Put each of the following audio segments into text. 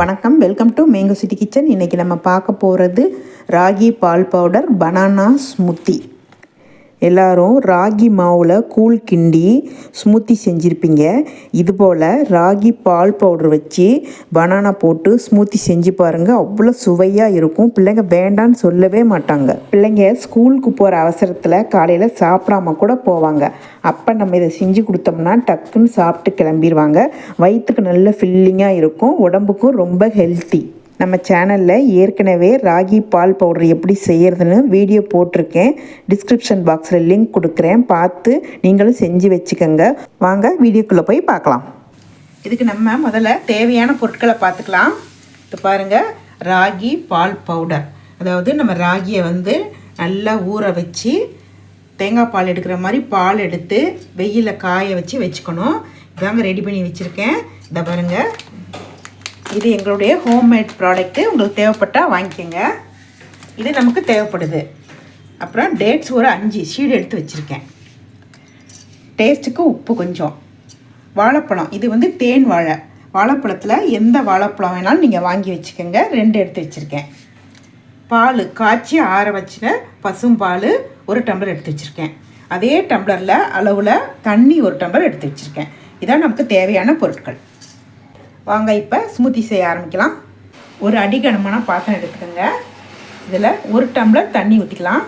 வணக்கம். Welcome to mango city kitchen இன்றைக்கி நம்ம பார்க்க போகிறது ராகி பால் பவுடர் பனானா ஸ்முத்தி. எல்லாரும் ராகி மாவில் கூழ் கிண்டி ஸ்மூத்தி செஞ்சுருப்பீங்க. இதுபோல் ராகி பால் பவுடர் வச்சு பனானா போட்டு ஸ்மூத்தி செஞ்சு பாருங்கள் அவ்வளோ சுவையாக இருக்கும். பிள்ளைங்க வேண்டான்னு சொல்லவே மாட்டாங்க. பிள்ளைங்க ஸ்கூலுக்கு போகிற அவசரத்தில் காலையில் சாப்பிடாம கூட போவாங்க. அப்போ நம்ம இதை செஞ்சு கொடுத்தோம்னா டக்குன்னு சாப்பிட்டு கிளம்பிடுவாங்க வயிற்றுக்கு நல்ல ஃபில்லிங்காக இருக்கும். உடம்புக்கும் ரொம்ப ஹெல்த்தி நம்ம சேனலில் ஏற்கனவே ராகி பால் பவுடர் எப்படி செய்கிறதுன்னு வீடியோ போட்டிருக்கேன். டிஸ்கிரிப்ஷன் பாக்ஸில் லிங்க் கொடுக்குறேன். பார்த்து நீங்களும் செஞ்சு வச்சுக்கோங்க. வாங்க வீடியோக்குள்ளே போய் பார்க்கலாம். இதுக்கு நம்ம முதல்ல தேவையான பொருட்களை பார்த்துக்கலாம். இப்போ பாருங்கள் ராகி பால் பவுடர் அதாவது நம்ம ராகியை வந்து நல்லா ஊற வச்சு தேங்காய் பால் எடுக்கிற மாதிரி பால் எடுத்து வெயிலில் காய வச்சு வச்சுக்கணும். இதாங்க ரெடி பண்ணி வச்சுருக்கேன். இதை பாருங்கள் இது எங்களுடைய ஹோம்மேட் ப்ராடக்ட்டு உங்களுக்கு தேவைப்பட்டால் வாங்கிக்கோங்க. இது நமக்கு தேவைப்படுது. அப்புறம் டேட்ஸ் ஒரு அஞ்சு ஷீடு எடுத்து வச்சுருக்கேன். டேஸ்ட்டுக்கு உப்பு கொஞ்சம். வாழைப்பழம். இது வந்து தேன் வாழை. வாழைப்பழத்தில் எந்த வாழைப்பழம் வேணாலும் நீங்கள் வாங்கி வச்சுக்கோங்க. ரெண்டு எடுத்து வச்சுருக்கேன். பால். காய்ச்சி ஆற வச்சின பசும்பால் ஒரு டம்ளர் எடுத்து வச்சுருக்கேன். அதே டம்ளரில் அளவில் தண்ணி ஒரு டம்ளர் எடுத்து வச்சுருக்கேன். இதான் நமக்கு தேவையான பொருட்கள். வாங்க இப்போ ஸ்மூத்தி செய்ய ஆரம்பிக்கலாம். ஒரு அடிகனமான பாத்திரம் எடுத்துக்கோங்க. இதில் ஒரு டம்ளர் தண்ணி ஊற்றிக்கலாம்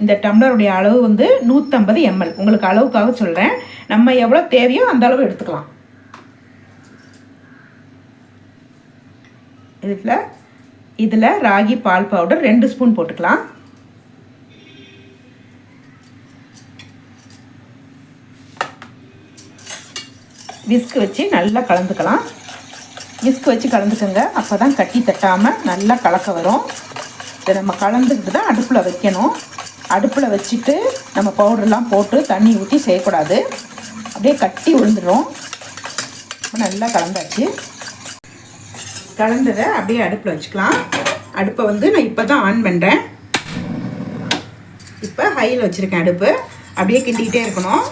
இந்த டம்ளருடைய அளவு வந்து நூற்றம்பது எம்எல் உங்களுக்கு அளவுக்காக சொல்கிறேன் நம்ம எவ்வளோ தேவையோ அந்த அளவு எடுத்துக்கலாம். இதில் இதில் ராகி பால் பவுடர் ரெண்டு ஸ்பூன் போட்டுக்கலாம். விஸ்க் வச்சு நல்லா கலந்துக்கலாம். விஸ்க் வச்சு கலந்துக்கோங்க. அப்போ தான் கட்டி தட்டாமல் நல்லா கலக்க வரும். இதை நம்ம கலந்துக்கிட்டு தான் அடுப்பில் வைக்கணும். அடுப்பில் வச்சுட்டு நம்ம பவுடர்லாம் போட்டு தண்ணி ஊற்றி செய்யக்கூடாது. அப்படியே கட்டி விழுந்துடும் நல்லா கலந்தாச்சு. கலந்ததை அப்படியே அடுப்பில் வச்சுக்கலாம். அடுப்பை வந்து நான் இப்போ தான் ஆன் பண்ணுறேன் இப்போ ஹையில் வச்சுருக்கேன் அடுப்பு. அப்படியே கிண்டிக்கிட்டே இருக்கணும்.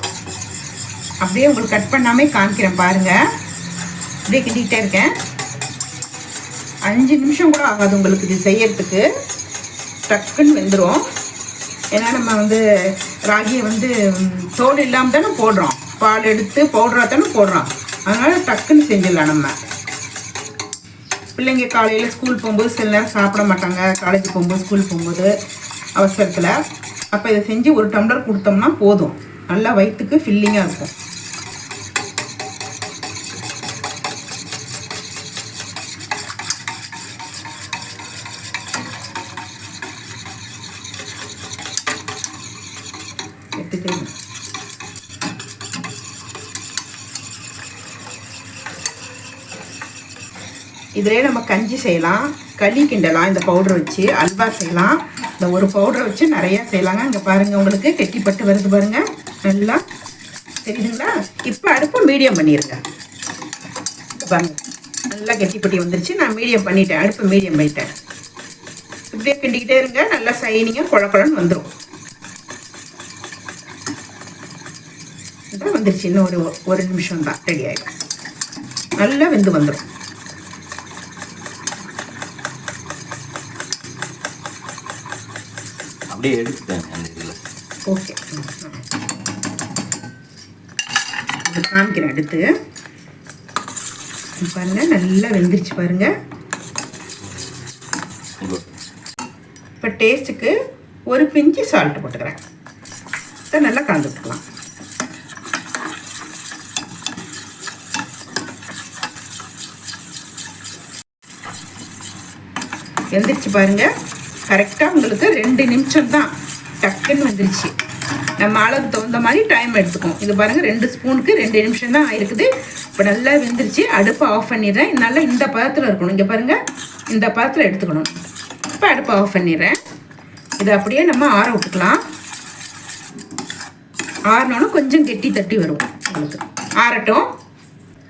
அப்படியே உங்களுக்கு கட் பண்ணாமே காமிக்கிறேன் பாருங்கள் அப்படியே கிண்டிகிட்டே இருக்கேன். அஞ்சு நிமிஷம் கூட ஆகாது உங்களுக்கு இது செய்யறதுக்கு. டக்குன்னு வெந்துடும் ஏன்னா நம்ம வந்து ராகியை வந்து தோல் இல்லாமல் தானே போடுறோம். பால் எடுத்து பவுடராக தானே போடுறோம். அதனால் டக்குன்னு செஞ்சிடலாம் நம்ம. பிள்ளைங்க காலையில் ஸ்கூல் போகும்போது சில நேரம் சாப்பிட மாட்டாங்க. காலேஜ் போகும்போது ஸ்கூல் போகும்போது அவசரத்தில். அப்போ இதை செஞ்சு ஒரு டம்ளர் கொடுத்தோம்னா போதும். நல்லா வயிற்றுக்கு ஃபில்லிங்காக இருக்கும். இதிலே நம்ம கஞ்சி செய்யலாம் களி கிண்டலாம் இந்த பவுடர் வச்சு அல்வா செய்யலாம். இந்த ஒரு பவுடரை வச்சு நிறையா செய்யலாங்க. இங்கே பாருங்கள் உங்களுக்கு கெட்டிப்பட்டு வருது பாருங்கள் நல்லா தெரியுதுங்களா? இப்போ அடுப்பு மீடியம் பண்ணிடுங்க பாருங்கள் நல்லா கெட்டிப்பட்டி வந்துருச்சு. நான் மீடியம் பண்ணிட்டேன். அடுப்பு மீடியம் பண்ணிட்டேன் இப்படியே கிண்டிக்கிட்டே இருங்க. நல்லா சைனிங்காக குழக்குழன்னு வந்துடும் இதான் வந்துருச்சு. இன்னும் ஒரு ஒரு நிமிஷம் தான் ரெடி ஆகிடும் நல்லா வெந்து வந்துடும் அப்படியே எடுத்துட்டேன் அந்த இதில். ஓகே. காமிக்கிறேன் அடுத்து. பாருங்க நல்லா வெந்துருச்சு பாருங்க. இப்போ டேஸ்ட்டுக்கு ஒரு பிஞ்சு சால்ட் போட்டுக்கிறேன். இதை நல்லா கலந்து விட்டுக்கலாம். வெந்துருச்சு பாருங்க. கரெக்டாக உங்களுக்கு ரெண்டு நிமிஷம் தான் டக்குன்னு வந்துருச்சு. நம்ம அளவுக்கு தகுந்த மாதிரி டைம் எடுத்துக்கும் இது பாருங்கள் ரெண்டு ஸ்பூனுக்கு ரெண்டு நிமிஷம் தான் ஆயிருக்குது. இப்போ நல்லா வெந்துருச்சு. அடுப்பை ஆஃப் பண்ணிடுறேன். நல்லா இந்த பதத்தில் இருக்கணும். இங்கே பாருங்கள் இந்த பதத்தில் எடுத்துக்கணும். இப்போ அடுப்பை ஆஃப் பண்ணிடுறேன். இதை அப்படியே நம்ம ஆற விட்டுக்கலாம். ஆறினோன்னு கொஞ்சம் கெட்டி தட்டி வரும் உங்களுக்கு. ஆறட்டும்.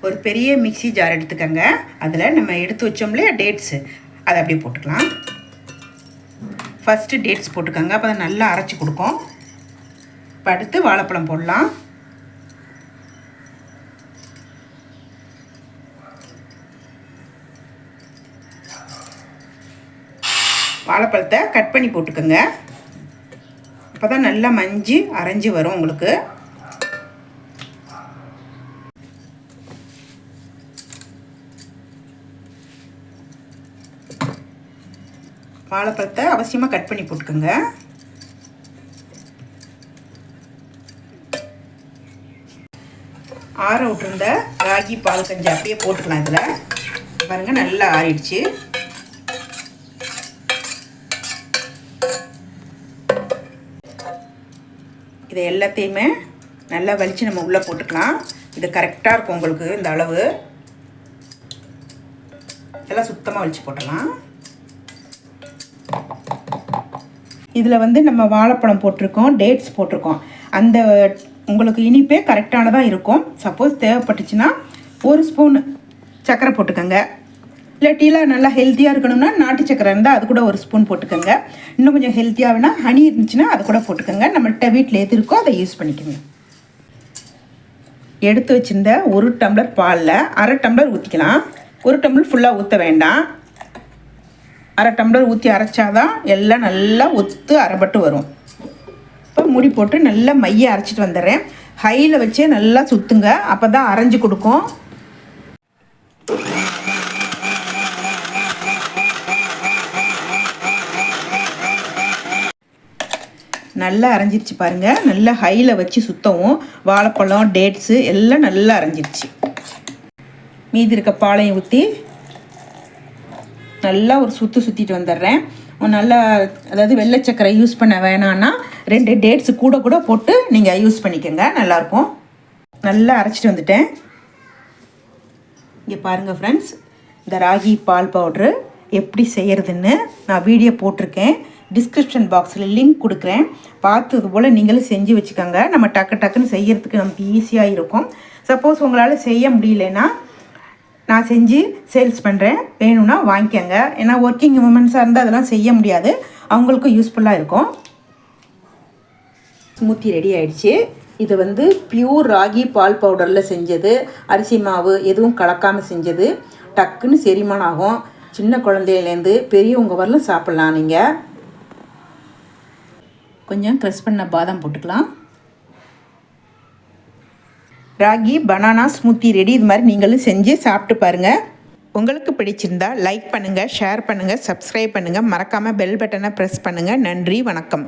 ஒரு பெரிய மிக்சி ஜார் எடுத்துக்கோங்க. அதில் நம்ம எடுத்து வச்சோம்லையா டேட்ஸு அதை அப்படியே போட்டுக்கலாம். ஃபஸ்ட்டு டேட்ஸ் போட்டுக்கோங்க. அப்போ அதை நல்லா அரைச்சி கொடுக்கும். இப்போ அடுத்து வாழைப்பழம் போடலாம். வாழைப்பழத்தை கட் பண்ணி போட்டுக்கோங்க. அப்போ தான் நல்லா மஞ்சு அரைஞ்சி வரும் உங்களுக்கு. வாழைப்பழத்தை அவசியமாக கட் பண்ணி போட்டுக்கோங்க. ஆற விட்டுருந்த ராகி பால் கஞ்சி அப்படியே போட்டுக்கலாம் இதில். பாருங்கள் நல்லா ஆறிடுச்சு. இதை எல்லாத்தையுமே நல்லா வலித்து நம்ம உள்ளே போட்டுக்கலாம். இது கரெக்டாக இருக்கும் உங்களுக்கு இந்த அளவு. இதெல்லாம் சுத்தமாக வலித்து போட்டலாம். இதில் வந்து நம்ம வாழைப்பழம் போட்டிருக்கோம் டேட்ஸ் போட்டிருக்கோம். அந்த உங்களுக்கு இனிப்பே கரெக்டானதாக இருக்கும். சப்போஸ் தேவைப்பட்டுச்சுன்னா ஒரு ஸ்பூன் சர்க்கரை போட்டுக்கோங்க. இல்லாட்டிலாம் நல்லா ஹெல்த்தியாக இருக்கணும்னா நாட்டு சக்கரை இருந்தால் அது கூட ஒரு ஸ்பூன் போட்டுக்கோங்க. இன்னும் கொஞ்சம் ஹெல்த்தியாக வேணால் ஹனி இருந்துச்சுன்னா அது கூட போட்டுக்கோங்க. நம்மள்கிட்ட வீட்டில் எது இருக்கோ அதை யூஸ் பண்ணிக்கோங்க. எடுத்து வச்சிருந்த ஒரு டம்ளர் பாலில் அரை டம்ளர் ஊற்றிக்கலாம் ஒரு டம்ளர் ஃபுல்லாக ஊற்ற வேண்டாம். அரை டம்ளர் ஊற்றி அரைச்சாதான் எல்லாம் நல்லா ஒத்து அரைப்பட்டு வரும். இப்போ முடி போட்டு நல்லா மைய அரைச்சிட்டு வந்துடுறேன். ஹையில் வச்சே நல்லா சுற்றுங்க அப்போ தான் அரைஞ்சி கொடுக்கும். நல்லா அரைஞ்சிருச்சு பாருங்கள் நல்லா ஹையில் வச்சு சுற்றவும் வாழைப்பழம் டேட்ஸு எல்லாம் நல்லா அரைஞ்சிருச்சு. மீதி இருக்க பாலையும் ஊற்றி நல்லா ஒரு சுற்று சுற்றிட்டு வந்துடுறேன். நல்லா அதாவது வெள்ளை சக்கரை யூஸ் பண்ண வேணான்னா ரெண்டு டேட்ஸு கூட கூட போட்டு நீங்கள் யூஸ் பண்ணிக்கோங்க. நல்லாயிருக்கும். நல்லா அரைச்சிட்டு வந்துட்டேன். இங்கே பாருங்கள் ஃப்ரெண்ட்ஸ் இந்த ராகி பால் பவுட்ரு எப்படி செய்கிறதுன்னு நான் வீடியோ போட்டிருக்கேன். டிஸ்கிரிப்ஷன் பாக்ஸில் லிங்க் கொடுக்குறேன். பார்த்தது போல் நீங்களும் செஞ்சு வச்சுக்கோங்க. நம்ம டக்கு டக்குன்னு செய்கிறதுக்கு நமக்கு ஈஸியாக இருக்கும். சப்போஸ் உங்களால் செய்ய முடியலன்னா நான் செஞ்சு சேல்ஸ் பண்ணுறேன் வேணும்னா வாங்கிக்கோங்க. ஏன்னா ஒர்க்கிங் உமன்ஸாக இருந்தால் அதெல்லாம் செய்ய முடியாது. அவங்களுக்கும் யூஸ்ஃபுல்லாக இருக்கும். ஸ்மூத்தி ரெடி ஆயிடுச்சு. இது வந்து பியூர் ராகி பால் பவுடரில் செஞ்சது. அரிசி மாவு எதுவும் கலக்காமல் செஞ்சது. டக்குன்னு செரிமானம் ஆகும். சின்ன குழந்தையிலேருந்து பெரியவங்க வரலும் சாப்பிட்லாம் நீங்கள் கொஞ்சம் க்ரெஸ் பண்ண பாதாம் போட்டுக்கலாம். ராகி பனானா ஸ்மூத்தி ரெடி. இது மாதிரி நீங்களும் செஞ்சு சாப்பிட்டு பாருங்கள் உங்களுக்கு பிடிச்சிருந்தா லைக் பண்ணுங்கள் ஷேர் பண்ணுங்கள் சப்ஸ்கிரைப் பண்ணுங்கள் மறக்காமல் பெல் பட்டனை ப்ரெஸ் பண்ணுங்கள் நன்றி வணக்கம்.